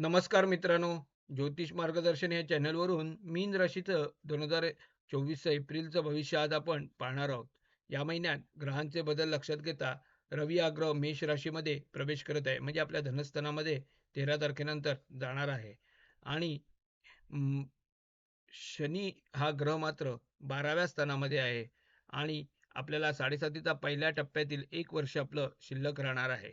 नमस्कार मित्रांनो ज्योतिष मार्गदर्शन या चॅनलवरून मीन राशीचं दोन हजार चोवीस एप्रिलचं भविष्य आज आपण पाहणार आहोत. या महिन्यात ग्रहांचे बदल लक्षात घेता रवी हा ग्रह मेष राशीमध्ये प्रवेश करत आहे. म्हणजे आपल्या धनस्थानामध्ये तेरा तारखेनंतर जाणार आहे. आणि शनी हा ग्रह मात्र बाराव्या स्थानामध्ये आहे. आणि आपल्याला साडेसातीचा पहिल्या टप्प्यातील एक वर्ष आपलं शिल्लक राहणार आहे.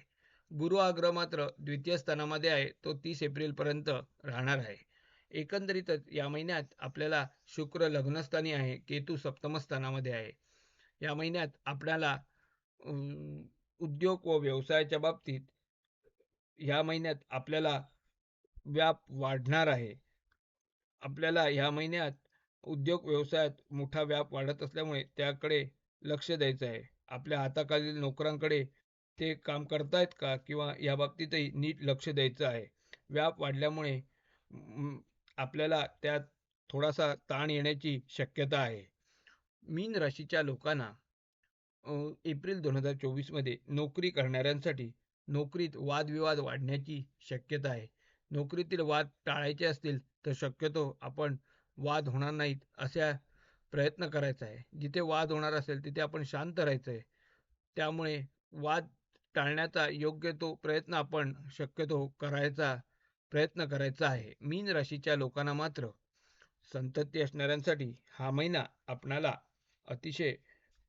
गुरु आग्रह मात्र द्वितीय स्थानामध्ये आहे तो तीस एप्रिलपर्यंत राहणार आहे. एकंदरीतच या महिन्यात आपल्याला शुक्र लग्नस्थानी आहे केतू सप्तमस्थानामध्ये आहे. या महिन्यात आपल्याला उद्योग व व्यवसायाच्या बाबतीत या महिन्यात आपल्याला व्याप वाढणार आहे. आपल्याला या महिन्यात उद्योग व्यवसायात मोठा व्याप वाढत असल्यामुळे त्याकडे लक्ष द्यायचं आहे. आपल्या हाताखालील नोकरांकडे ते काम करतायत का? किंवा या बाबतीतही नीट लक्ष द्यायचं आहे. व्याप वाढल्यामुळे आपल्याला त्यात थोडासा ताण येण्याची शक्यता आहे. मीन राशीच्या लोकांना एप्रिल दोन हजार चोवीसमध्ये नोकरी करणाऱ्यांसाठी नोकरीत वादविवाद वाढण्याची शक्यता आहे. नोकरीतील वाद टाळायचे असतील तर शक्यतो आपण वाद होणार नाहीत अशा प्रयत्न करायचा आहे. जिथे वाद होणार असेल तिथे आपण शांत राहायचं आहे. त्यामुळे वाद टाळण्याचा योग्य तो प्रयत्न आपण शक्यतो करायचा प्रयत्न करायचा आहे. मीन राशीच्या लोकांना मात्र संतती असणाऱ्यांसाठी हा महिना आपणाला अतिशय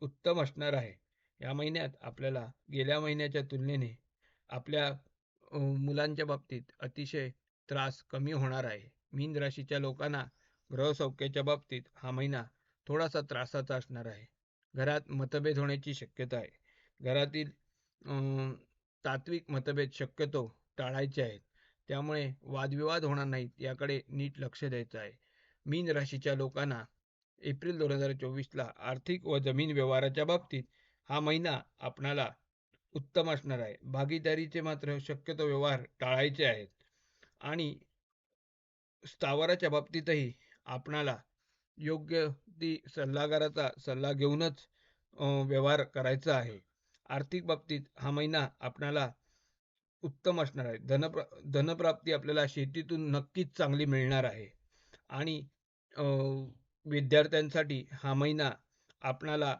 उत्तम असणार आहे. या महिन्यात आपल्याला गेल्या महिन्याच्या तुलनेने आपल्या मुलांच्या बाबतीत अतिशय त्रास कमी होणार आहे. मीन राशीच्या लोकांना ग्रहसौख्याच्या बाबतीत हा महिना थोडासा त्रासाचा असणार आहे. घरात मतभेद होण्याची शक्यता आहे. घरातील तात्विक मतभेद शक्यतो टाळायचे आहेत. त्यामुळे वादविवाद होणार नाहीत याकडे नीट लक्ष द्यायचं आहे. मीन राशीच्या लोकांना एप्रिल दोन हजार चोवीसला आर्थिक व जमीन व्यवहाराच्या बाबतीत हा महिना आपणाला उत्तम असणार आहे. भागीदारीचे मात्र शक्यतो व्यवहार टाळायचे आहेत. आणि स्थावराच्या बाबतीतही आपणाला योग्य ती सल्लागाराचा सल्ला घेऊनच व्यवहार करायचा आहे. आर्थिक बाबतीत हा महिना आपणाला उत्तम असणार आहे. धनप्रा धनप्राप्ती आपल्याला शेतीतून नक्कीच चांगली मिळणार आहे. आणि विद्यार्थ्यांसाठी हा महिना आपणाला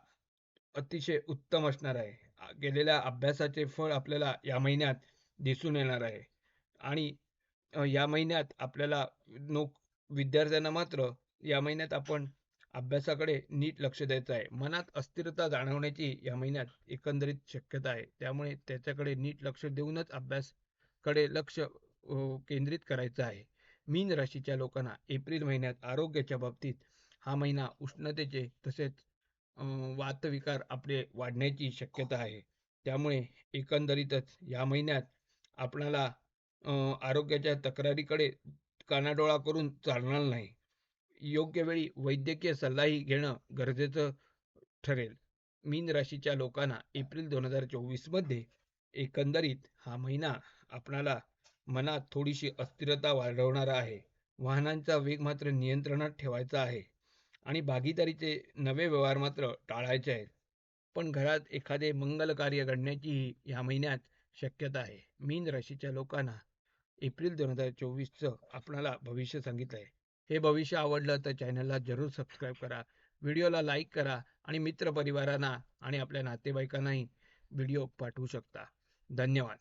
अतिशय उत्तम असणार आहे. गेलेल्या केलेल्या अभ्यासाचे फळ आपल्याला या महिन्यात दिसून येणार आहे. आणि या महिन्यात आपल्याला नोक विद्यार्थ्यांना मात्र या महिन्यात आपण अभ्यासाकडे नीट लक्ष द्यायचं आहे. मनात अस्थिरता जाणवण्याची या महिन्यात एकंदरीत शक्यता आहे. त्यामुळे त्याच्याकडे नीट लक्ष देऊनच अभ्यासकडे लक्ष केंद्रित करायचं आहे. मीन राशीच्या लोकांना एप्रिल महिन्यात आरोग्याच्या बाबतीत हा महिना उष्णतेचे तसेच वातविकार आपले वाढण्याची शक्यता आहे. त्यामुळे एकंदरीतच या महिन्यात आपणाला आरोग्याच्या तक्रारीकडे कानाडोळा करून चालणार नाही. योग्य वेळी वैद्यकीय सल्लाही घेणं गरजेचं ठरेल. मीन राशीच्या लोकांना एप्रिल दोन हजार चोवीसमध्ये एकंदरीत हा महिना आपणाला मनात थोडीशी अस्थिरता वाढवणारा आहे. वाहनांचा वेग मात्र नियंत्रणात ठेवायचा आहे आणि भागीदारीचे नवे व्यवहार मात्र टाळायचे आहेत. पण घरात एखादे मंगल कार्य घडण्याचीही या महिन्यात शक्यता आहे. मीन राशीच्या लोकांना एप्रिल दोन हजार चोवीसचं आपणाला भविष्य सांगितलं आहे हे भविष्य आवडलं तर चॅनलला जरूर सबस्क्राईब करा व्हिडिओला लाईक करा आणि मित्रपरिवारांना आणि आपल्या नातेवाईकांनाही व्हिडिओ पाठवू शकता. धन्यवाद.